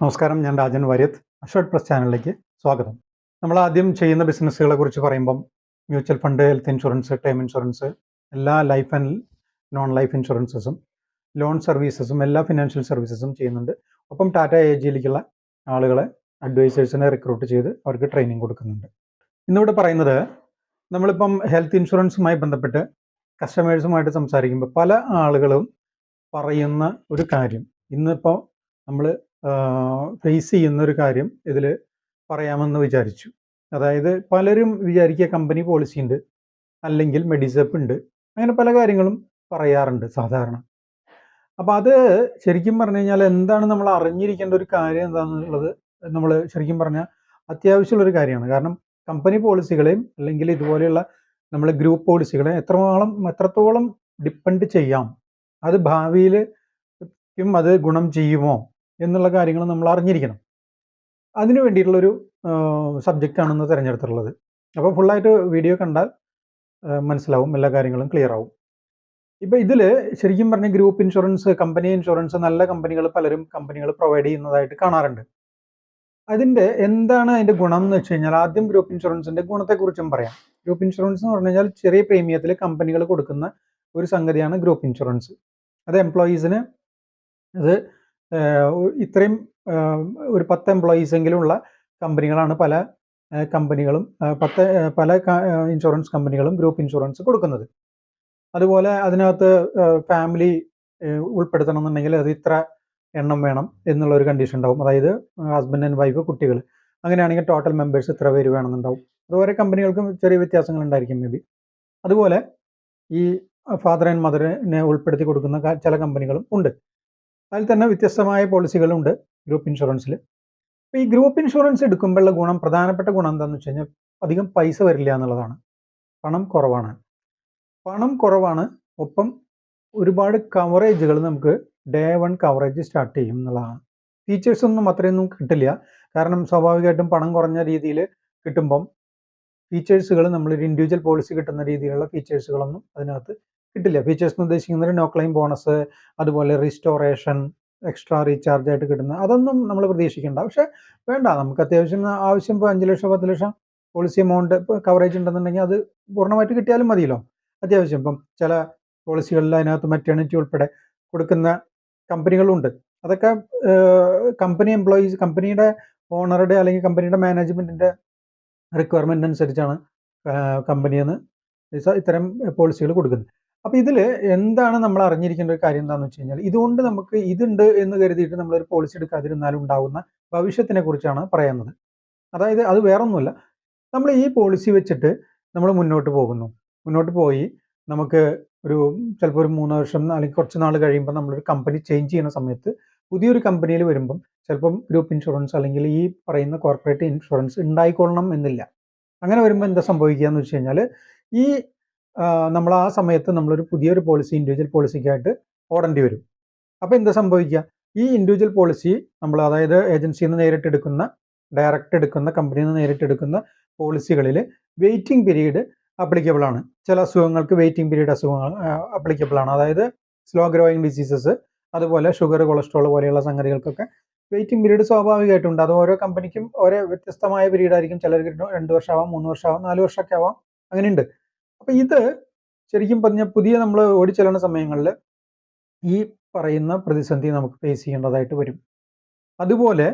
നമസ്കാരം ഞാൻ രാജൻ വര്യത് അഷോട്ട് പ്രസ് ചാനലിലേക്ക് സ്വാഗതം. നമ്മൾ ആദ്യം ചെയ്യുന്ന ബിസിനസ്സുകളെ കുറിച്ച് പറയുമ്പം mutual fund health insurance term insurance എല്ലാ ലൈഫ് ആൻഡ് നോൺ ലൈഫ് ഇൻഷുറൻസസും ലോൺ സർവീസസും എല്ലാ ഫിനാൻഷ്യൽ സർവീസസും ചെയ്യുന്നുണ്ട്. ഒപ്പം ടാറ്റ എ ജിയിലേക്കുള്ള ആളുകളെ അഡ്വൈസേഴ്സിനെ റിക്രൂട്ട് ചെയ്ത് അവർക്ക് ട്രെയിനിങ് കൊടുക്കുന്നുണ്ട്. ഇന്നിവിടെ പറയുന്നത് നമ്മളിപ്പം ഹെൽത്ത് ഇൻഷുറൻസുമായി ബന്ധപ്പെട്ട് കസ്റ്റമേഴ്സുമായിട്ട് സംസാരിക്കുമ്പോൾ പല ആളുകളും പറയുന്ന ഒരു കാര്യം. ഇന്നിപ്പോൾ നമ്മൾ ഫേസ് ചെയ്യുന്ന ഒരു കാര്യം ഇതിൽ പറയാമെന്ന് വിചാരിച്ചു. അതായത് പലരും വിചാരിക്കുക കമ്പനി പോളിസി ഉണ്ട് അല്ലെങ്കിൽ മെഡിസപ്പ് ഉണ്ട് അങ്ങനെ പല കാര്യങ്ങളും പറയാറുണ്ട് സാധാരണ. അപ്പം അത് ശരിക്കും പറഞ്ഞു കഴിഞ്ഞാൽ എന്താണ് നമ്മൾ അറിഞ്ഞിരിക്കേണ്ട ഒരു കാര്യം എന്താണെന്നുള്ളത് നമ്മൾ ശരിക്കും പറഞ്ഞാൽ അത്യാവശ്യമുള്ളൊരു കാര്യമാണ്. കാരണം കമ്പനി പോളിസികളെയും അല്ലെങ്കിൽ ഇതുപോലെയുള്ള നമ്മൾ ഗ്രൂപ്പ് പോളിസികളെ എത്രത്തോളം എത്രത്തോളം ഡിപ്പെൻഡ് ചെയ്യാം അത് ഭാവിയിൽ അത് ഗുണം ചെയ്യുമോ എന്നുള്ള കാര്യങ്ങൾ നമ്മൾ അറിഞ്ഞിരിക്കണം. അതിന് വേണ്ടിയിട്ടുള്ളൊരു സബ്ജക്റ്റ് ആണെന്ന് തിരഞ്ഞെടുത്തിട്ടുള്ളത്. അപ്പോൾ ഫുള്ളായിട്ട് വീഡിയോ കണ്ടാൽ മനസ്സിലാവും എല്ലാ കാര്യങ്ങളും ക്ലിയർ ആവും. ഇപ്പം ഇതിൽ ശരിക്കും പറഞ്ഞ ഗ്രൂപ്പ് ഇൻഷുറൻസ് കമ്പനി ഇൻഷുറൻസ് നല്ല കമ്പനികൾ പലരും കമ്പനികൾ പ്രൊവൈഡ് ചെയ്യുന്നതായിട്ട് കാണാറുണ്ട്. അതിന്റെ എന്താണ് അതിന്റെ ഗുണം എന്ന് വെച്ച് കഴിഞ്ഞാൽ ആദ്യം ഗ്രൂപ്പ് ഇൻഷുറൻസിന്റെ ഗുണത്തെക്കുറിച്ചും പറയാം. ഗ്രൂപ്പ് ഇൻഷുറൻസ് എന്ന് പറഞ്ഞു കഴിഞ്ഞാൽ ചെറിയ പ്രീമിയത്തിൽ കമ്പനികൾ കൊടുക്കുന്ന ഒരു സംഗതിയാണ് ഗ്രൂപ്പ് ഇൻഷുറൻസ്. അത് എംപ്ലോയീസിന് അത് ഇത്രയും ഒരു പത്ത് എംപ്ലോയീസ് എങ്കിലും ഉള്ള കമ്പനികളാണ് പല കമ്പനികളും പത്ത് പല ഇൻഷുറൻസ് കമ്പനികളും ഗ്രൂപ്പ് ഇൻഷുറൻസ് കൊടുക്കുന്നത്. അതുപോലെ അതിനകത്ത് ഫാമിലി ഉൾപ്പെടുത്തണം എന്നുണ്ടെങ്കിൽ അത് ഇത്ര എണ്ണം വേണം എന്നുള്ള ഒരു കണ്ടീഷൻ ഉണ്ടാവും അതായത് ഹസ്ബൻഡ് ആൻഡ് വൈഫ് കുട്ടികൾ അങ്ങനെയാണെങ്കിൽ ടോട്ടൽ മെമ്പേഴ്സ് ഇത്ര പേര് വേണമെന്നുണ്ടാവും. അതുപോലെ കമ്പനികൾക്കും ചെറിയ വ്യത്യാസങ്ങൾ ഉണ്ടായിരിക്കും മേ ബി. അതുപോലെ ഈ ഫാദർ ആൻഡ് മദറിനെ ഉൾപ്പെടുത്തി കൊടുക്കുന്ന ചില കമ്പനികളും ഉണ്ട്. അതിൽ തന്നെ വ്യത്യസ്തമായ പോളിസികളുണ്ട് ഗ്രൂപ്പ് ഇൻഷുറൻസിൽ. അപ്പോൾ ഈ ഗ്രൂപ്പ് ഇൻഷുറൻസ് എടുക്കുമ്പോഴുള്ള ഗുണം പ്രധാനപ്പെട്ട ഗുണം എന്താണെന്ന് വെച്ച് കഴിഞ്ഞാൽ അധികം പൈസ വരില്ല എന്നുള്ളതാണ്. പണം കുറവാണ്. പണം കുറവാണ്. ഒപ്പം ഒരുപാട് കവറേജുകൾ നമുക്ക് ഡേ വൺ കവറേജ് സ്റ്റാർട്ട് ചെയ്യും എന്നുള്ളതാണ്. ഫീച്ചേഴ്സ് ഒന്നും അത്രയൊന്നും കിട്ടില്ല. കാരണം സ്വാഭാവികമായിട്ടും പണം കുറഞ്ഞ രീതിയിൽ കിട്ടുമ്പം ഫീച്ചേഴ്സുകൾ നമ്മളൊരു ഇൻഡിവിജ്വൽ പോളിസി കിട്ടുന്ന രീതിയിലുള്ള ഫീച്ചേഴ്സുകളൊന്നും അതിനകത്ത് കിട്ടില്ല. ഫീച്ചേഴ്സ് എന്ന് ഉദ്ദേശിക്കുന്നത് നോ ക്ലെയിം ബോണസ് അതുപോലെ റിസ്റ്റോറേഷൻ എക്സ്ട്രാ റീചാർജ് ആയിട്ട് കിട്ടുന്ന അതൊന്നും നമ്മൾ പ്രതീക്ഷിക്കേണ്ട. പക്ഷെ വേണ്ട നമുക്ക് അത്യാവശ്യം ആവശ്യം ഇപ്പോൾ അഞ്ച് ലക്ഷം പത്ത് ലക്ഷം പോളിസി എമൗണ്ട് കവറേജ് ഉണ്ടെന്നുണ്ടെങ്കിൽ അത് പൂർണമായിട്ട് കിട്ടിയാലും മതിയല്ലോ. അത്യാവശ്യം ഇപ്പം ചില പോളിസികളിൽ അതിനകത്ത് മെറ്റേണിറ്റി ഉൾപ്പെടെ കൊടുക്കുന്ന കമ്പനികളുണ്ട്. അതൊക്കെ കമ്പനി എംപ്ലോയീസ് കമ്പനിയുടെ ഓണറുടെ അല്ലെങ്കിൽ കമ്പനിയുടെ മാനേജ്മെന്റിന്റെ റിക്വയർമെന്റ് അനുസരിച്ചാണ് കമ്പനിയിൽ നിന്ന് ഇത്തരം പോളിസികൾ കൊടുക്കുന്നത്. അപ്പോൾ ഇതിൽ എന്താണ് നമ്മൾ അറിഞ്ഞിരിക്കേണ്ട ഒരു കാര്യം എന്താണെന്ന് വെച്ച് കഴിഞ്ഞാൽ ഇതുകൊണ്ട് നമുക്ക് ഇതുണ്ട് എന്ന് കരുതിയിട്ട് ഒരു പോളിസി എടുക്കാതിരുന്നാലും ഉണ്ടാകുന്ന ഭവിഷ്യത്തിനെ കുറിച്ചാണ് പറയുന്നത് അതായത് അത് വേറൊന്നുമല്ല. നമ്മൾ ഈ പോളിസി വെച്ചിട്ട് നമ്മൾ മുന്നോട്ട് പോകുന്നു. മുന്നോട്ട് പോയി നമുക്ക് ഒരു ചിലപ്പോൾ ഒരു മൂന്ന് വർഷം അല്ലെങ്കിൽ കുറച്ച് നാൾ കഴിയുമ്പോൾ നമ്മളൊരു കമ്പനി ചേഞ്ച് ചെയ്യുന്ന സമയത്ത് പുതിയൊരു കമ്പനിയിൽ വരുമ്പം ചിലപ്പം ഗ്രൂപ്പ് ഇൻഷുറൻസ് അല്ലെങ്കിൽ ഈ പറയുന്ന കോർപ്പറേറ്റ് ഇൻഷുറൻസ് ഉണ്ടായിക്കൊള്ളണം എന്നില്ല. അങ്ങനെ വരുമ്പോൾ എന്താ സംഭവിക്കുക എന്ന് വെച്ച് കഴിഞ്ഞാൽ ഈ നമ്മൾ ആ സമയത്ത് നമ്മളൊരു പുതിയൊരു പോളിസി ഇൻഡിവിജ്വൽ പോളിസിക്കായിട്ട് ഓടേണ്ടി വരും. അപ്പോൾ എന്താ സംഭവിക്കുക ഈ ഇൻഡിവിജ്വൽ പോളിസി നമ്മൾ അതായത് ഏജൻസിയിൽ നിന്ന് നേരിട്ട് എടുക്കുന്ന ഡയറക്റ്റ് എടുക്കുന്ന കമ്പനിയിൽ നിന്ന് നേരിട്ട് എടുക്കുന്ന പോളിസികളിൽ വെയിറ്റിംഗ് പീരീഡ് അപ്ലിക്കബിൾ ആണ്. ചില അസുഖങ്ങൾക്ക് വെയിറ്റിംഗ് പീരീഡ് അസുഖങ്ങൾ അപ്ലിക്കബിൾ ആണ്. അതായത് സ്ലോ ഗ്രോയിങ് ഡിസീസസ് അതുപോലെ ഷുഗർ കൊളസ്ട്രോൾ പോലെയുള്ള സംഗതികൾക്കൊക്കെ വെയിറ്റിംഗ് പീരീഡ് സ്വാഭാവികമായിട്ടുണ്ട് അത് ഓരോ കമ്പനിക്കും ഓരോ വ്യത്യസ്തമായ പീരീഡ് ആയിരിക്കും. ചിലർക്ക് രണ്ട് വർഷമാവാം മൂന്ന് വർഷമാവാം നാല് വർഷമൊക്കെ ആവാം. അങ്ങനെയുണ്ട്. അപ്പോൾ ഇത് ശരിക്കും പറഞ്ഞാൽ പുതിയ നമ്മൾ ഓടിച്ചെല്ലുന്ന സമയങ്ങളിൽ ഈ പറയുന്ന പ്രതിസന്ധി നമുക്ക് ഫേസ് ചെയ്യേണ്ടതായിട്ട് വരും. അതുപോലെ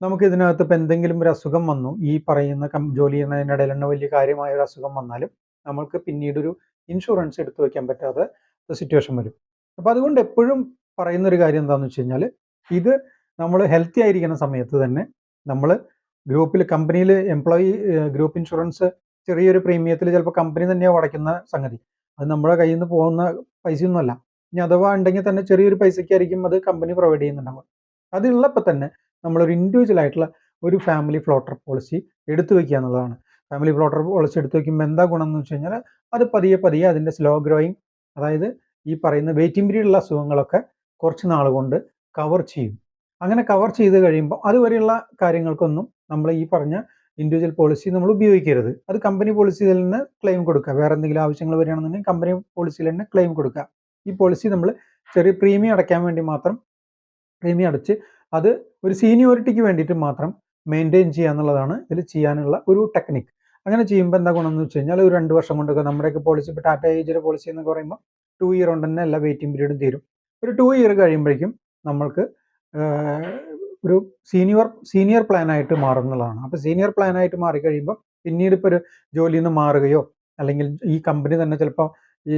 നമുക്ക് ഇതിനകത്ത് ഇപ്പം എന്തെങ്കിലും ഒരു അസുഖം വന്നു ഈ പറയുന്ന കം ജോലി ചെയ്യുന്നതിനിടയിൽ തന്നെ വലിയ കാര്യമായ ഒരു അസുഖം വന്നാലും നമ്മൾക്ക് പിന്നീട് ഒരു ഇൻഷുറൻസ് എടുത്തു വെക്കാൻ പറ്റാത്ത സിറ്റുവേഷൻ വരും. അപ്പോൾ അതുകൊണ്ട് എപ്പോഴും പറയുന്ന ഒരു കാര്യം എന്താണെന്ന് വെച്ച് കഴിഞ്ഞാൽ ഇത് നമ്മൾ ഹെൽത്തി ആയിരിക്കുന്ന സമയത്ത് തന്നെ നമ്മൾ ഗ്രൂപ്പിൽ കമ്പനിയിൽ എംപ്ലോയി ഗ്രൂപ്പ് ഇൻഷുറൻസ് ചെറിയൊരു പ്രീമിയത്തിൽ ചിലപ്പോൾ കമ്പനി തന്നെയാണ് അടയ്ക്കുന്ന സംഗതി. അത് നമ്മുടെ കയ്യിൽ നിന്ന് പോകുന്ന പൈസയൊന്നുമല്ല. ഇനി അഥവാ ഉണ്ടെങ്കിൽ തന്നെ ചെറിയൊരു പൈസയ്ക്കായിരിക്കും അത് കമ്പനി പ്രൊവൈഡ് ചെയ്യുന്നുണ്ടാവുക. അതുള്ളപ്പോൾ തന്നെ നമ്മളൊരു ഇൻഡിവിജ്വൽ ആയിട്ടുള്ള ഒരു ഫാമിലി ഫ്ലോട്ടർ പോളിസി എടുത്തു വെക്കുക എന്നുള്ളതാണ്. ഫാമിലി ഫ്ലോട്ടർ പോളിസി എടുത്തു വെക്കുമ്പോൾ എന്താ ഗുണം എന്ന് വെച്ച് കഴിഞ്ഞാൽ അത് പതിയെ പതിയെ അതിന്റെ സ്ലോ ഗ്രോയിങ് അതായത് ഈ പറയുന്ന വെയിറ്റിംഗ് പീരീഡുള്ള അസുഖങ്ങളൊക്കെ കുറച്ച് നാൾ കൊണ്ട് കവർ ചെയ്യും. അങ്ങനെ കവർ ചെയ്ത് കഴിയുമ്പോൾ അതുവരെയുള്ള കാര്യങ്ങൾക്കൊന്നും നമ്മൾ ഈ പറഞ്ഞ ഇൻഡിവിജ്വൽ പോളിസി നമ്മൾ ഉപയോഗിക്കരുത്. അത് കമ്പനി പോളിസിയിൽ നിന്ന് ക്ലെയിം കൊടുക്കുക. വേറെ എന്തെങ്കിലും ആവശ്യങ്ങൾ വരികയാണെന്നുണ്ടെങ്കിൽ കമ്പനി പോളിസിയിൽ തന്നെ ക്ലെയിം കൊടുക്കുക. ഈ പോളിസി നമ്മൾ ചെറിയ പ്രീമിയം അടയ്ക്കാൻ വേണ്ടി മാത്രം പ്രീമിയം അടച്ച് അത് ഒരു സീനിയോറിറ്റിക്ക് വേണ്ടിയിട്ട് മാത്രം മെയിന്റെയിൻ ചെയ്യുക എന്നുള്ളതാണ് ഇതിൽ ചെയ്യാനുള്ള ഒരു ടെക്നിക്ക് അങ്ങനെ ചെയ്യുമ്പോൾ എന്താ ഗുണമെന്ന് വെച്ച് കഴിഞ്ഞാൽ ഒരു രണ്ട് വർഷം കൊണ്ടൊക്കെ നമ്മുടെയൊക്കെ പോളിസി ഇപ്പോൾ ടാറ്റ ഏജിയുടെ പോളിസി എന്ന് പറയുമ്പോൾ ടു ഇയർ കൊണ്ട് തന്നെ എല്ലാ വെയിറ്റിംഗ് പീരീഡും തീരും. ഒരു ടു ഇയർ കഴിയുമ്പോഴേക്കും നമ്മൾക്ക് ഒരു സീനിയർ സീനിയർ പ്ലാനായിട്ട് മാറുന്നതാണ്. അപ്പോൾ സീനിയർ പ്ലാനായിട്ട് മാറിക്കഴിയുമ്പോൾ പിന്നീട് ഇപ്പോൾ ഒരു ജോലിയിൽ നിന്ന് മാറുകയോ അല്ലെങ്കിൽ ഈ കമ്പനി തന്നെ ചിലപ്പോൾ ഈ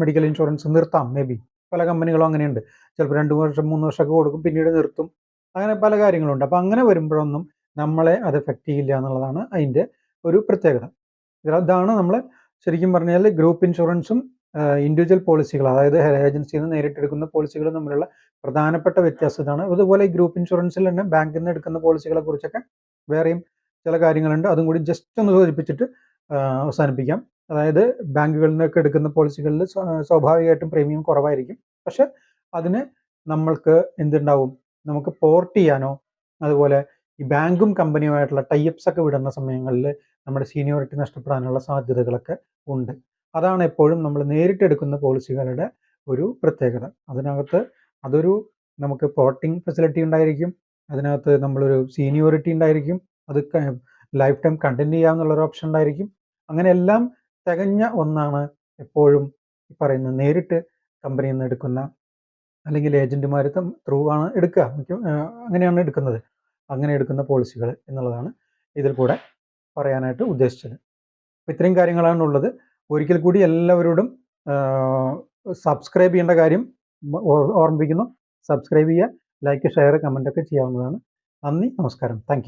മെഡിക്കൽ ഇൻഷുറൻസ് നിർത്താം മേ ബി പല കമ്പനികളും അങ്ങനെയുണ്ട്. ചിലപ്പോൾ രണ്ട് വർഷം മൂന്ന് വർഷമൊക്കെ കൊടുക്കും പിന്നീട് നിർത്തും. അങ്ങനെ പല കാര്യങ്ങളുണ്ട്. അപ്പോൾ അങ്ങനെ വരുമ്പോഴൊന്നും നമ്മളെ അത് എഫക്റ്റ് ചെയ്യില്ല എന്നുള്ളതാണ് അതിന്റെ ഒരു പ്രത്യേകത. ഇതാണ് നമ്മൾ ശരിക്കും പറഞ്ഞാൽ ഗ്രൂപ്പ് ഇൻഷുറൻസും ഇൻഡിവിജ്വൽ പോളിസികൾ അതായത് ഏജൻസിയിൽ നിന്ന് നേരിട്ടെടുക്കുന്ന പോളിസികളും തമ്മിലുള്ള പ്രധാനപ്പെട്ട വ്യത്യാസം ഇതാണ്. അതുപോലെ ഗ്രൂപ്പ് ഇൻഷുറൻസിൽ തന്നെ ബാങ്കിൽ നിന്ന് എടുക്കുന്ന പോളിസികളെ കുറിച്ചൊക്കെ വേറെയും ചില കാര്യങ്ങളുണ്ട്. അതും കൂടി ജസ്റ്റ് ഒന്ന് സൂചിപ്പിച്ചിട്ട് അവസാനിപ്പിക്കാം. അതായത് ബാങ്കുകളിൽ നിന്നൊക്കെ എടുക്കുന്ന പോളിസികളിൽ സ്വാഭാവികമായിട്ടും പ്രീമിയം കുറവായിരിക്കും. പക്ഷെ അതിന് നമ്മൾക്ക് എന്തുണ്ടാവും? നമുക്ക് പോർട്ട് ചെയ്യാനോ അതുപോലെ ഈ ബാങ്കും കമ്പനിയുമായിട്ടുള്ള ടൈപ്സ് ഒക്കെ വിടുന്ന സമയങ്ങളിൽ നമ്മുടെ സീനിയോറിറ്റി നഷ്ടപ്പെടാനുള്ള സാധ്യതകളൊക്കെ ഉണ്ട്. അതാണ് എപ്പോഴും നമ്മൾ നേരിട്ടെടുക്കുന്ന പോളിസികളുടെ ഒരു പ്രത്യേകത. അതിനകത്ത് അതൊരു നമുക്ക് പോർട്ടിംഗ് ഫെസിലിറ്റി ഉണ്ടായിരിക്കും. അതിനകത്ത് നമ്മളൊരു സീനിയോറിറ്റി ഉണ്ടായിരിക്കും. അത് ലൈഫ് ടൈം കണ്ടിന്യൂ ചെയ്യാമെന്നുള്ളൊരു ഓപ്ഷൻ ഉണ്ടായിരിക്കും. അങ്ങനെ എല്ലാം തികഞ്ഞ ഒന്നാണ് എപ്പോഴും ഈ പറയുന്ന നേരിട്ട് കമ്പനിയിൽ നിന്ന് എടുക്കുന്ന അല്ലെങ്കിൽ ഏജന്റുമാർ ത്രൂ ആണ് എടുക്കുക. അങ്ങനെയാണ് എടുക്കുന്നത്. അങ്ങനെ എടുക്കുന്ന പോളിസികൾ എന്നുള്ളതാണ് ഇതിൽ കൂടെ പറയാനായിട്ട് ഉദ്ദേശിച്ചത്. അപ്പോൾ ഇത്രയും കാര്യങ്ങളാണ് ഉള്ളത് ഒരിക്കൽ കൂടി എല്ലാവരോടും സബ്സ്ക്രൈബ് ചെയ്യേണ്ട കാര്യം ഓർമ്മിപ്പിക്കുന്നു. സബ്സ്ക്രൈബ് ചെയ്യുക ലൈക്ക് ഷെയർ കമന്റ് ഒക്കെ ചെയ്യാവുന്നതാണ്. നന്ദി നമസ്കാരം. താങ്ക്